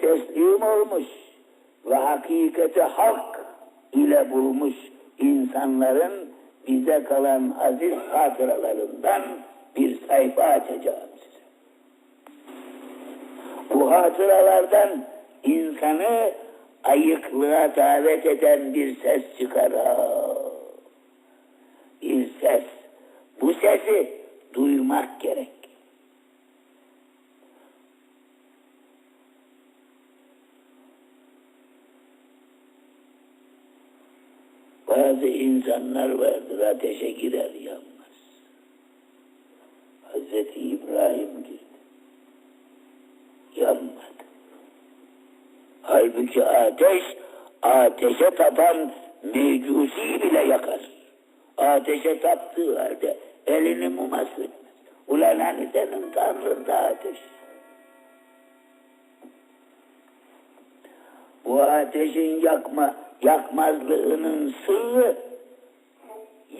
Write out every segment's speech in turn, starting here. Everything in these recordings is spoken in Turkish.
Teslim olmuş ve hakikati hak ile bulmuş insanların bize kalan aziz hatıralarından bir sayfa açacağım size. Bu hatıralardan insanı ayıklığa davet eden bir ses çıkar. Aa, Bir ses. Bu sesi duymak gerek. Bazı insanlar vardır ateşe girer yanmaz. Hazreti İbrahim girdi. Yanmadı. Halbuki ateş, ateşe tapan mecusi bile yakar. Ateşe taptığı halde elini muma sürmez. Ulan hani senin tanrın ateş. Bu ateşin yakma, yakmazlığının sırrı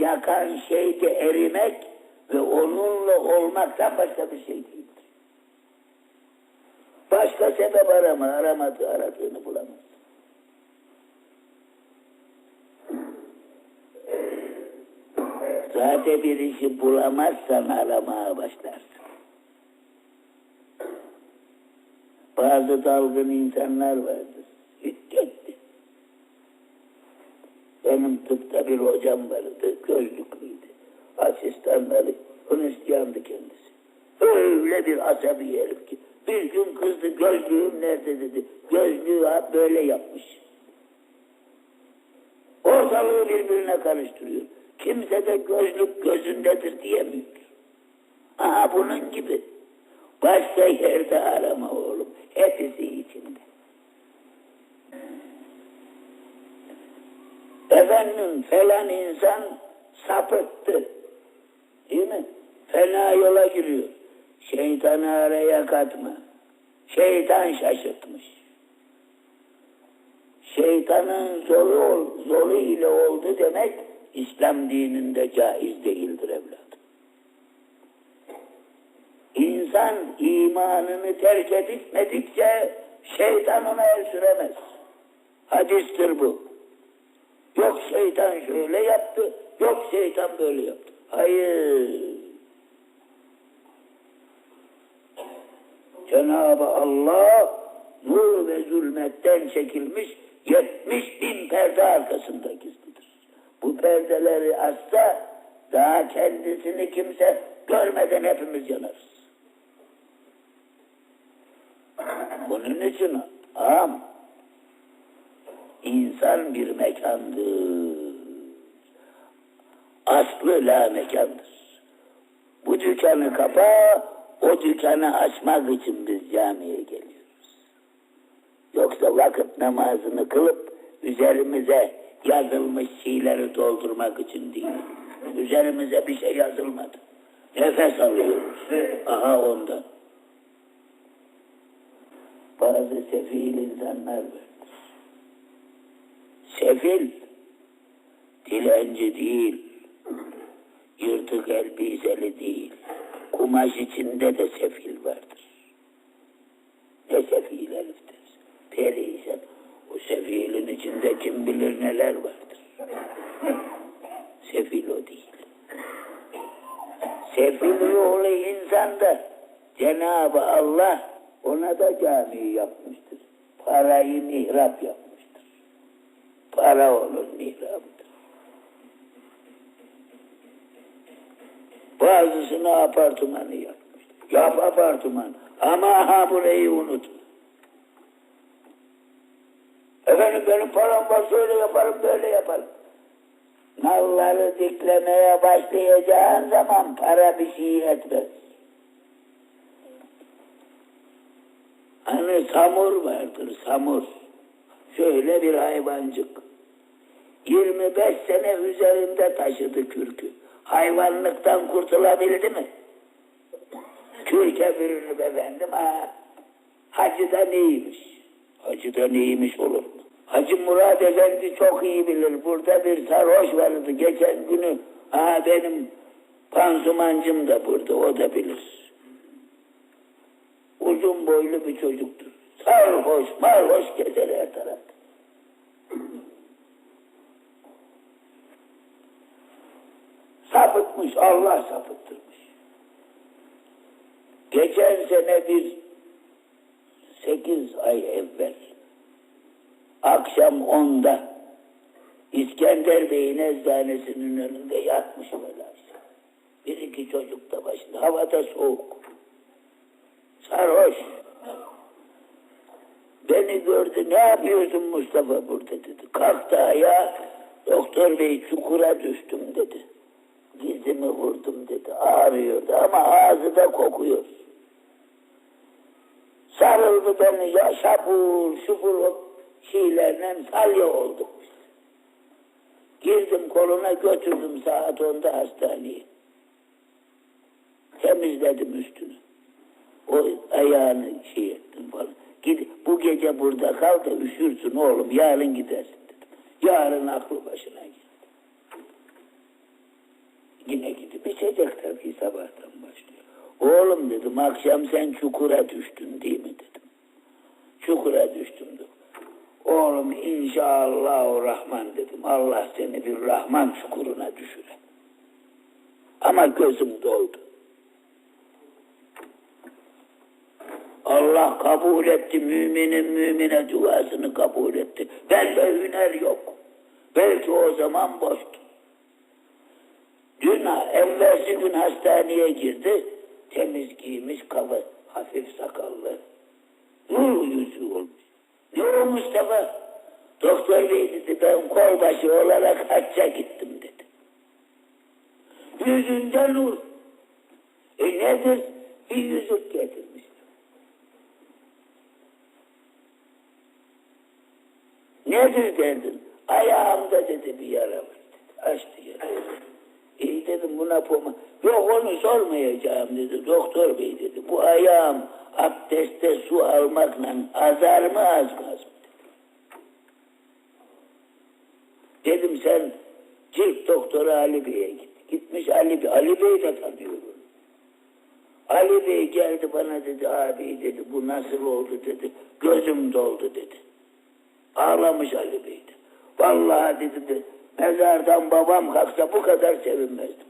yakan şey de erimek ve onunla olmaktan başka bir şey değildir. Başka sebep arama, aramadı, aradığını bulamaz. Zaten bir işi bulamazsan aramaya başlarsın. Bazı dalgın insanlar vardır. Benim tıpta bir hocam vardı, gözlüklüydü. Asistanları, Hristiyandı kendisi. Öyle bir asabi herif ki. Bir gün kızdı, gözlüğüm nerede dedi. Gözlüğü böyle yapmış. Ortalığı birbirine karıştırıyor. Kimse de gözlük gözündedir diyemiyor. Aha bunun gibi. Başka yerde arama oğlum. Hepsi içinde. Efendim falan insan sapıttı. Değil mi? Fena yola giriyor. Şeytanı araya katma. Şeytan şaşırtmış. Şeytanın zoru, zoru ile oldu demek İslam dininde caiz değildir evladım. İnsan imanını terk etmedikçe şeytan ona el süremez. Hadistir bu. Yok şeytan şöyle yaptı, yok şeytan böyle yaptı. Hayır. Cenab-ı Allah nur ve zulmetten çekilmiş 70 bin perde arkasında gizlidir. Bu perdeleri açsa daha kendisini kimse görmeden hepimiz yanarız. Bunun için am insan bir mekandır. Aslı la mekandır. Bu dükkanı kapa, o dükkanı açmak için biz camiye geliyoruz. Yoksa vakit namazını kılıp üzerimize yazılmış şeyleri doldurmak için değil. Üzerimize bir şey yazılmadı. Nefes alıyoruz. Aha ondan. Bazı sefil insanlar vardır. Sefil, dilenci değil, yırtık elbiseli değil, kumaş içinde de sefil vardır. Ne sefil heriftir, perişan. O sefilin içinde kim bilir neler vardır. Sefil o değil. Sefil ruhlu insan da Cenab-ı Allah ona da cami yapmıştır. Parayı mihrap yapmıştır. Para onun mihrabıdır. Bazısını apartmanı yapmıştır. Yap apartman. Ama ha burayı unutma. Efendim benim param var şöyle yaparım böyle yaparım. Malları diklemeye başlayacağın zaman para bir şey etmez. Hani samur vardır samur. Şöyle bir hayvancık. 25 sene üzerinde taşıdı kürkü. Hayvanlıktan kurtulabildi mi? Kürke bürünüp efendim ha. Hacı da neymiş? Hacı da neymiş olur mu? Hacı Murat Efendi çok iyi bilir. Burada bir sarhoş vardı. Geçen günü ha benim pansumancım da burada. O da bilir. Uzun boylu bir çocuktur. Sarhoş, marhoş gezer Allah sapıttırmış. Geçen sene bir sekiz ay evvel akşam onda İskender Bey'in eczanesinin önünde yatmış böyle. Bir iki çocuk da başında. Havada soğuk. Sarhoş. Beni gördü. Ne yapıyorsun Mustafa burada dedi. Kalktı ayağa. Doktor Bey çukura düştüm dedi. Dizimi vurdum dedi. Ağrıyordu ama ağzı da kokuyor. Sarıldı beni ya şapur şupur şeylerle salya olduk biz. Girdim koluna götürdüm saat onda hastaneye. Temizledim üstünü. O ayağını şey ettim falan. Gid, bu gece burada kal da üşürsün oğlum yarın gidersin dedim. Yarın aklı başına geldi. Yine gidip içecek tabii sabahtan başlıyor. Oğlum dedim akşam sen çukura düştün değil mi dedim. Çukura düştüm dedim. Oğlum inşallah Rahman dedim. Allah seni bir Rahman çukuruna düşüre. Ama gözüm doldu. Allah kabul etti. Müminin mümine duasını kabul etti. Bende hüner yok. Belki o zaman boştu. Dün evvelsi gün hastaneye girdi. Temiz giymiş kafa, hafif sakallı. Nur yüzü olmuş. O Mustafa? Doktor bey dedi ben kolbaşı olarak hacca gittim dedi. Yüzünde nur. E nedir? Bir yüzük getirmiş. Nedir dedim. Ayağımda dedi bir yara var dedi. Açtı buna poma. Yok onu sormayacağım dedi. Doktor bey dedi. Bu ayağım abdestte su almakla azar mı azmaz mı? Dedi. Dedim sen cilt doktoru Ali Bey'e git. Gitmiş Ali Bey. Ali Bey de tanıyorum. Ali Bey geldi bana dedi abi dedi bu nasıl oldu dedi. Gözüm doldu dedi. Ağlamış Ali Bey de. Vallahi dedi de, mezardan babam kalksa bu kadar sevinmezdim dedi.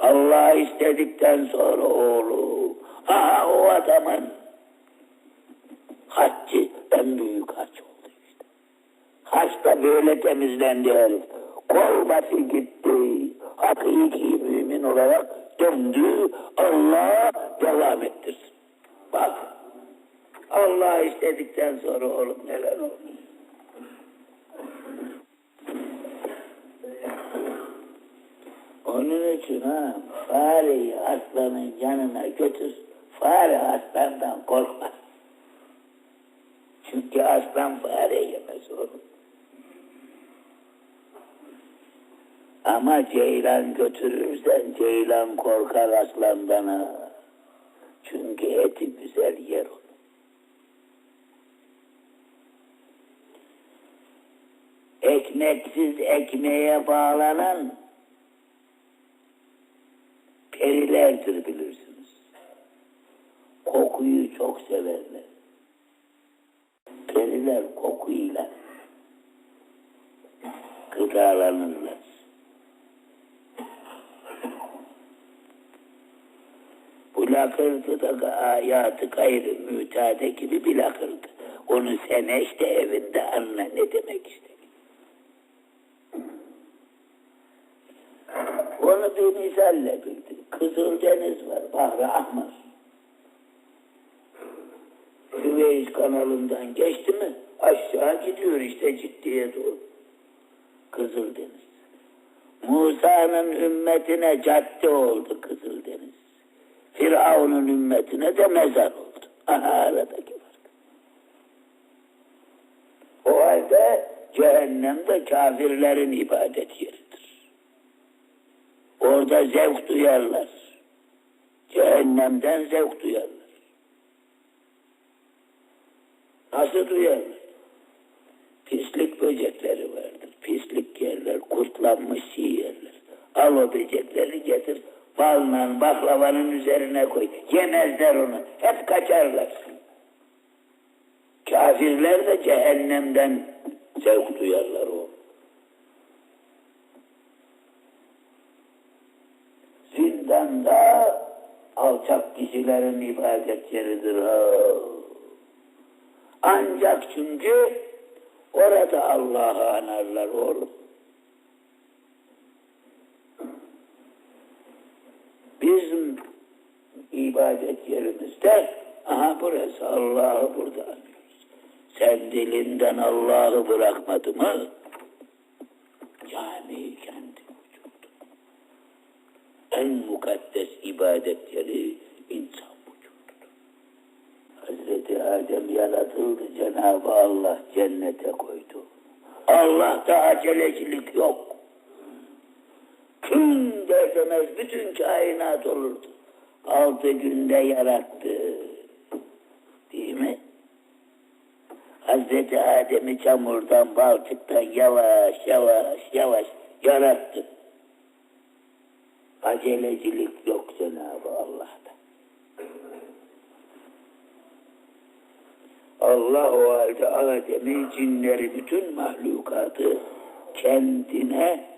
Allah istedikten sonra oğlum. Aha o adamın haccı en büyük hac oldu işte. Haç da böyle temizlendi herif. Kolbası gitti. Hakiki mümin olarak döndü. Allah devam ettirsin. Bak. Allah istedikten sonra oğlum neler oldu. Onun için ha fareyi aslanın yanına götür. Fare aslandan korkmaz. Çünkü aslan fare yemez oğlum. Ama ceylan götürürsen ceylan korkar aslandan ha. Çünkü eti güzel yer onu. Ekmeksiz ekmeğe bağlanan perilerdir bilirsiniz. Kokuyu çok severler. Periler kokuyla gıdalanırlar. Bu lakırdı da hayatı gayrı mütade gibi bir lakırdı. Onu sen işte evinde anla ne demek istedi. Onu bir misalle bildim. Kızıldeniz var, Bahri Ahmar. Süveyş kanalından geçti mi aşağı gidiyor işte ciddiye doğru. Kızıldeniz. Musa'nın ümmetine cadde oldu Kızıldeniz. Firavun'un ümmetine de mezar oldu. Aha aradaki fark. O halde cehennemde kafirlerin ibadet yeridir. Orada zevk duyarlar. Cehennemden zevk duyarlar. Nasıl duyarlar? Pislik böcekleri vardır. Pislik yerler, kurtlanmış yerler. Al o böcekleri getir, balla baklavanın üzerine koy. Yemezler onu. Hep kaçarlar. Kafirler de cehennemden zevk duyarlar o. Zindanda kişilerin ibadet yeridir. Ancak çünkü orada Allah'ı anarlar oğlum. Bizim ibadet yerimizde aha burası Allah'ı burada anıyoruz. Sen dilinden Allah'ı bırakmadı mı? Cami kendi vücudu. En mukaddes ibadet yeri insan vücududur. Hazreti Adem yaratıldı Cenab-ı Allah cennete koydu. Allah'ta acelecilik yok. Kün demez bütün kainat olurdu. Altı günde yarattı. Değil mi? Hazreti Adem'i çamurdan, balçıktan yavaş yavaş yavaş yarattı. Acelecilik yok Cenab-ı Allah'ta. Allah o halde Adem'i, cinleri, bütün mahlukatı kendine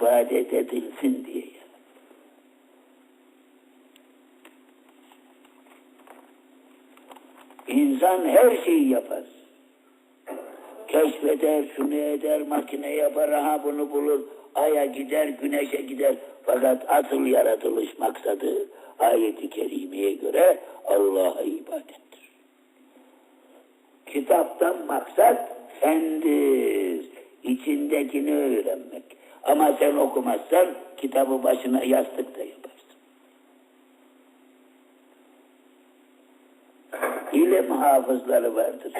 ibadet edilsin diye. İnsan her şeyi yapar. Keşfeder, şunu eder, makine yapar, aha bunu bulur, aya gider, güneşe gider. Fakat asıl yaratılış maksadı ayeti kerimeye göre Allah'a ibadettir. Kitaptan maksat sendir, içindekini öğrenmek. Ama sen okumazsan kitabı başına yastıkta yaparsın. İlim hafızları vardır.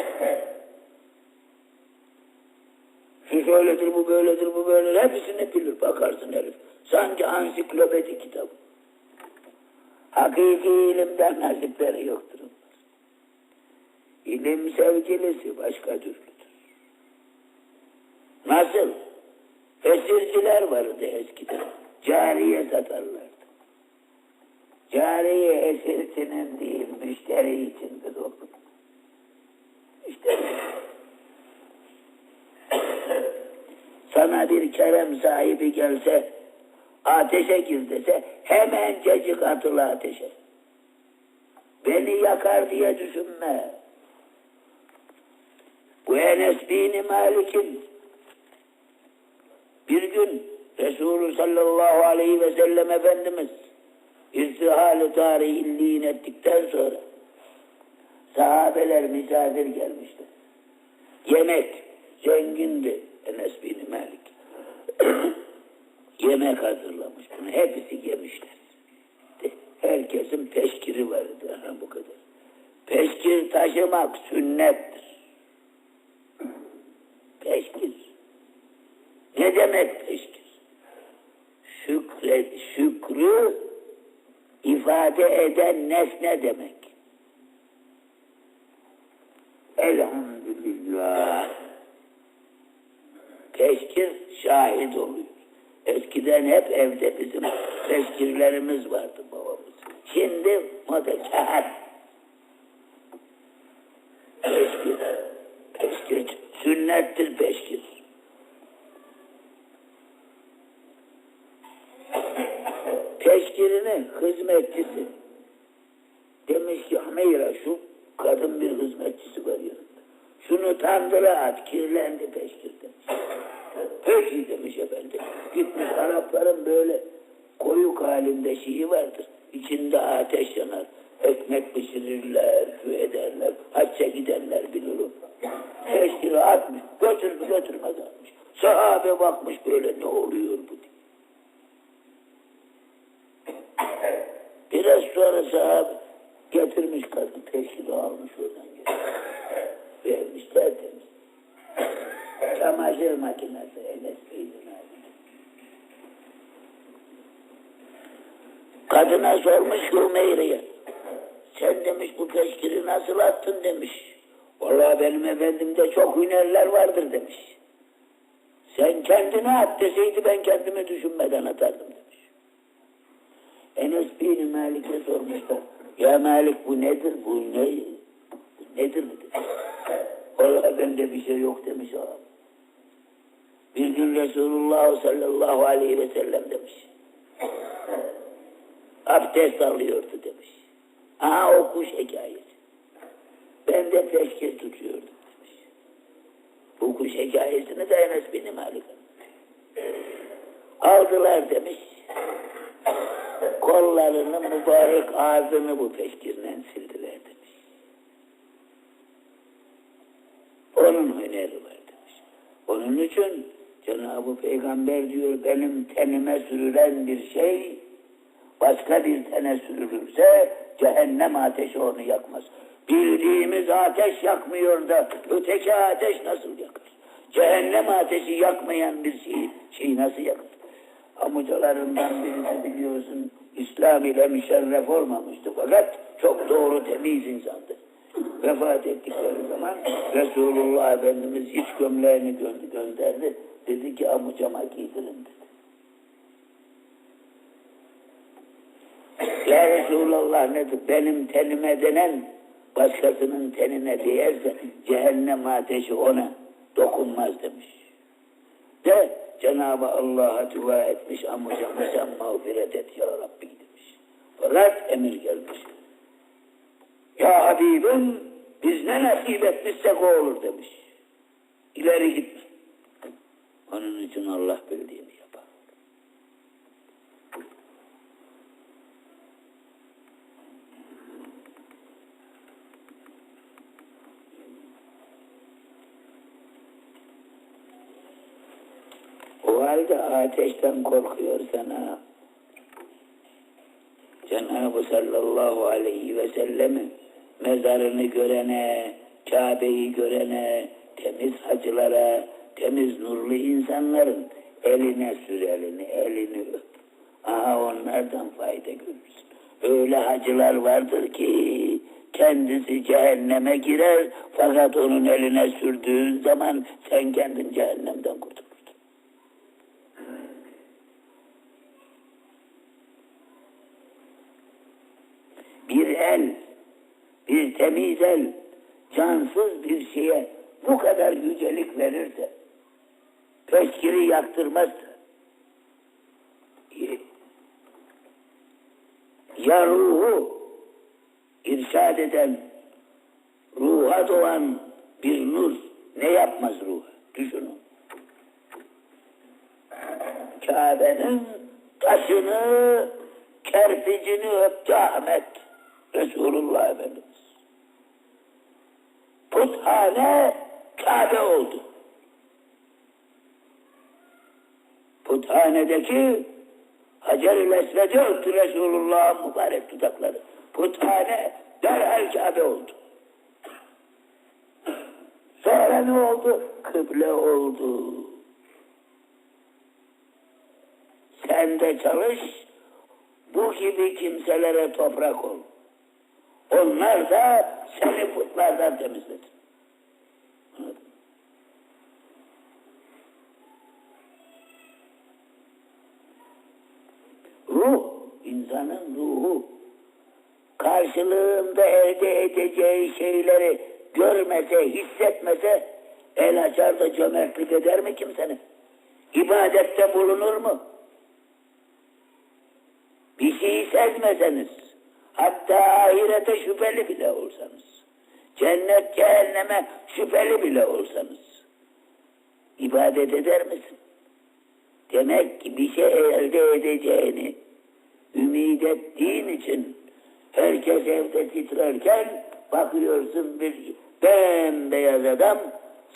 Şu şöyledir, bu böyledir, bu böyledir. Hepsini bilir. Bakarsın herif. Sanki ansiklopedi kitabı. Hakiki ilimden nasipleri yoktur. İlim sevgilisi başka türlüdür. Nasıl? Esirciler vardı eskiden. Cariye satarlardı. Cariye esircinin değil, müşteri içindir o. Müşteri. Sana bir kerem sahibi gelse, ateşe gir dese, hemencecik atılı ateşe. Beni yakar diye düşünme. Bu Enes bin Malik'in gün Resulü sallallahu aleyhi ve sellem Efendimiz irtihal-ı tarihilliğin ettikten sonra sahabeler misafir gelmişler. Yemek zengindi Enes bin Malik. Yemek hazırlamış bunu. Hepsi yemişler. Herkesin peşkiri vardı. Ha, bu kadar. Peşkir taşımak sünnettir. Peşkir. Ne demek peşkir? Şükret, şükrü ifade eden nesne demek. Elhamdülillah. Peşkir şahit oluyor. Eskiden hep evde bizim peşkirlerimiz vardı babamız. Şimdi moda kağıt. Peşkir. Peşkir. Sünnettir peşkir. Peşkirinin hizmetçisi demiş ki Hümeyra şu kadın bir hizmetçisi var yanında. Şunu tandıra at kirlendi peşkir demiş. Peki demiş efendi. Gitmiş Arapların böyle koyuk halinde şeyi vardır. İçinde ateş yanar. Ekmek pişirirler, şu ederler. Hacca gidenler bilir o. Peşkiri atmış. Götür mü götürmez atmış. Sahabe bakmış böyle ne oluyor bu diye. Biraz sonra sahabe getirmiş kadın peşkiri almış oradan getirmiş. Vermiş tertemiz. Çamaşır makinesi Bey'in Kadına sormuş Hümeyre'ye. Sen demiş bu peşkiri nasıl attın demiş. Vallahi benim efendimde çok hünerler vardır demiş. Sen kendine at deseydi ben kendimi düşünmeden atardım Malik'e sormuşlar. Ya Malik bu nedir bu ne? Nedir bu demiş. Vallahi bende bir şey yok demiş o. Bir gün Resulullah sallallahu aleyhi ve sellem demiş. Abdest alıyordu demiş. Aha o kuş hikayesi. Ben de peşkir tutuyordum demiş. Bu kuş hikayesini de Enes bin Malik aldılar demiş. Kollarını mübarek ağzını bu peşkirle sildiler demiş. Onun hüneri var demiş. Onun için Cenab-ı Peygamber diyor benim tenime sürülen bir şey başka bir tene sürülürse cehennem ateşi onu yakmaz. Bildiğimiz ateş yakmıyor da öteki ateş nasıl yakar? Cehennem ateşi yakmayan bir şey, şey nasıl yakar? Amucalarından birisi biliyorsun İslam ile müşerref olmamıştı fakat çok doğru temiz insandı. Vefat ettikleri zaman Resulullah Efendimiz hiç gömleğini gö- gönderdi. Dedi ki amucama giydirin dedi. Ya Resulallah nedir? Benim tenime denen başkasının tenine değerse cehennem ateşi ona dokunmaz demiş. De Cenab-ı Allah'a dua etmiş amcamı sen mağfiret et ya Rabbi demiş. Fakat emir gelmiş. Ya Habibim biz ne nasip etmişsek o olur demiş. İleri gitme. Onun için Allah yapar. O halde ateşten korkuyorsan ha, Cenab-ı sallallahu aleyhi ve sellemin mezarını görene, Kabe'yi görene, temiz hacılara, temiz nurlu insanların eline sür elini, elini öp. Aha onlardan fayda görürsün. Öyle hacılar vardır ki kendisi cehenneme girer fakat onun eline sürdüğün zaman sen kendin cehennemden kurtulursun. bir el, bir temiz el, cansız bir şeye bu kadar yücelik verirse, peşkiri yaktırmazsa, ya ruhu irşad eden, ruha doğan bir nur ne yapmaz ruha? Düşünün. Kabe'nin taşını, kerpicini öptü Ahmet. Resulullah Efendimiz. Puthane Kabe oldu. Puthanedeki Hacer-ül Esved'i öptü Resulullah'ın mübarek dudakları. Puthane derhal Kabe oldu. Sonra ne oldu? Kıble oldu. Sen de çalış, bu gibi kimselere toprak ol. Onlar da seni putlardan temizledi. Ruh, insanın ruhu karşılığında elde edeceği şeyleri görmese, hissetmese el açar da cömertlik eder mi kimsenin? İbadette bulunur mu? Bir şeyi sezmeseniz, hatta ahirete şüpheli bile olsanız, cennet cehenneme şüpheli bile olsanız, ibadet eder misin? Demek ki bir şey elde edeceğini ümit ettiğin için herkes evde titrerken bakıyorsun bir bembeyaz adam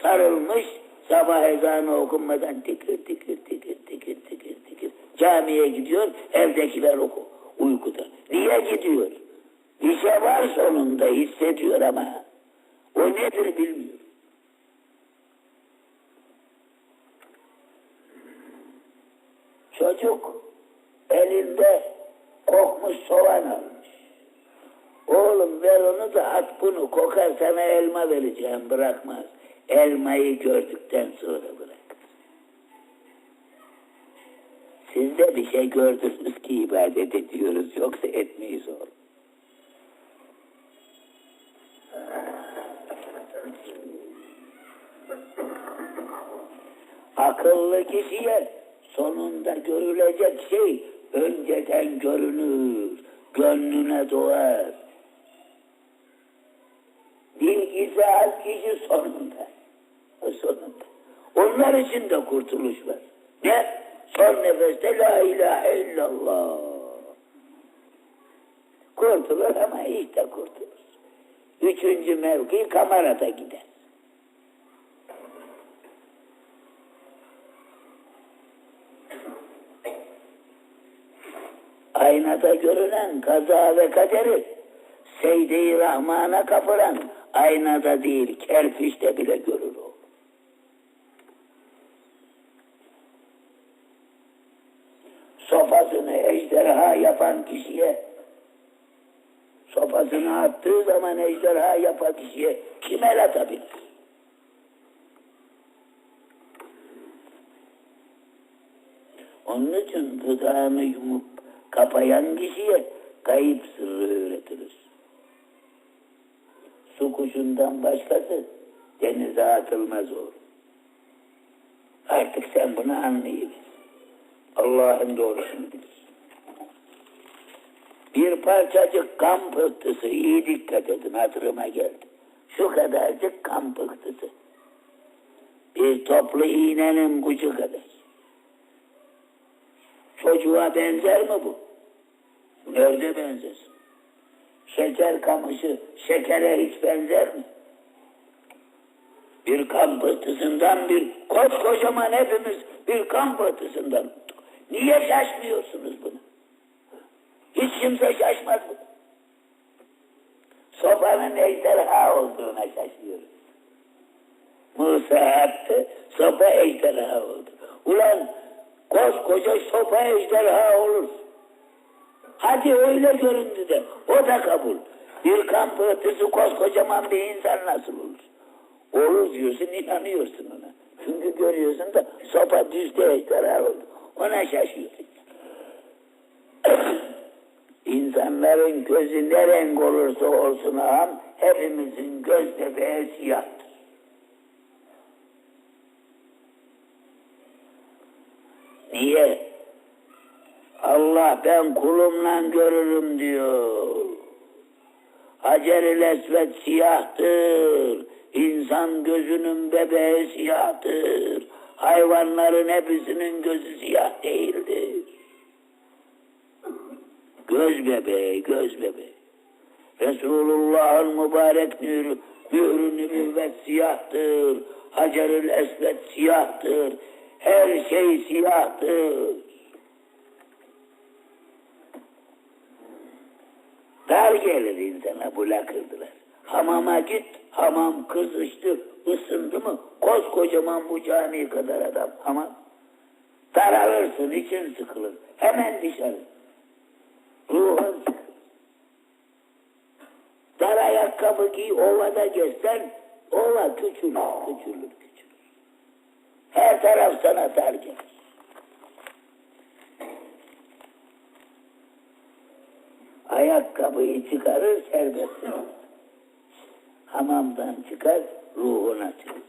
sarılmış sabah ezanı okunmadan tıkır tıkır tıkır tıkır tıkır tıkır camiye gidiyor evdekiler oku, uykuda. Niye gidiyor? Bir şey var sonunda hissediyor ama o nedir bilmiyor. Çocuk elinde kokmuş soğan almış. Oğlum ver onu da at bunu kokar sana elma vereceğim bırakmaz. Elmayı gördükten sonra bırak. Siz de bir şey gördünüz ki ibadet ediyoruz yoksa etmeyiz oğlum. Akıllı kişiye sonunda görülecek şey önceden görünür, gönlüne doğar. Bilgisi az kişi sonunda. O sonunda. Onlar için de kurtuluş var. Ne? Son nefeste la ilahe illallah. Kurtulur ama işte kurtulur. Üçüncü mevki kamerata gider. Aynada görünen kaza ve kaderi Seyde-i Rahman'a kapıran aynada değil kerpiçte bile görür o. Sopasını ejderha yapan kişiye sopasını attığı zaman ejderha yapan kişiye kim el atabilir? Onun için dudağını yumup kapayan kişiye kayıp sırrı öğretilir. Su kuşundan başkası denize atılmaz olur. Artık sen bunu anlayabilirsin. Allah'ın doğrusunu bilirsin. Bir parçacık kan pıhtısı, iyi dikkat edin hatırıma geldi. Şu kadarcık kan pıhtısı. Bir toplu iğnenin ucu kadar. Çocuğa benzer mi bu? Nerede benzesin? Şeker kamışı şekere hiç benzer mi? Bir kan pıhtısından bir koskocaman hepimiz bir kan pıhtısından. Niye şaşmıyorsunuz bunu? Hiç kimse şaşmaz mı? Sopanın ejderha olduğuna şaşıyoruz. Musa attı, sopa ejderha oldu. Ulan koskoca sopa ejderha olur. Hadi öyle göründü de o da kabul. Bir kan pıhtısı koskocaman bir insan nasıl olur? Olur diyorsun inanıyorsun ona. Çünkü görüyorsun da sopa düzde ejderha oldu. Ona şaşıyorsun. İnsanların gözü ne renk olursa olsun ağam hepimizin göz bebeği siyahtır. Niye? Allah ben kulumla görürüm diyor. Hacer-i Esved siyahtır. İnsan gözünün bebeği siyahtır. Hayvanların hepsinin gözü siyah değildir. Göz bebeği, göz bebeği. Resulullah'ın mübarek nürü, mührü nübüvvet siyahtır. Hacer-ül Esved siyahtır. Her şey siyahtır. Dar gelir insana bu lakırdılar. Hamama git, hamam kızıştı, ısındı mı koskocaman bu cami kadar adam hamam. Daralırsın, için sıkılır. Hemen dışarı. Ruhun sıkılır. Dar ayakkabı giy, ovada gezsen, ova küçülür, küçülür, küçülür. Her taraf sana dar gelir. Ayakkabıyı çıkarır serbest. Hamamdan çıkar ruhun açılır.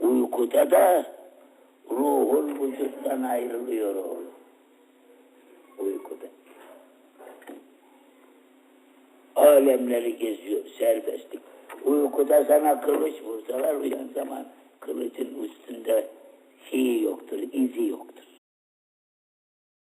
Uykuda da ruhun vücuttan ayrılıyor oğlum. Uykuda. Alemleri geziyor serbestlik. Uykuda sana kılıç vursalar uyan zaman kılıcın üstünde şeyi yoktur, izi yoktur.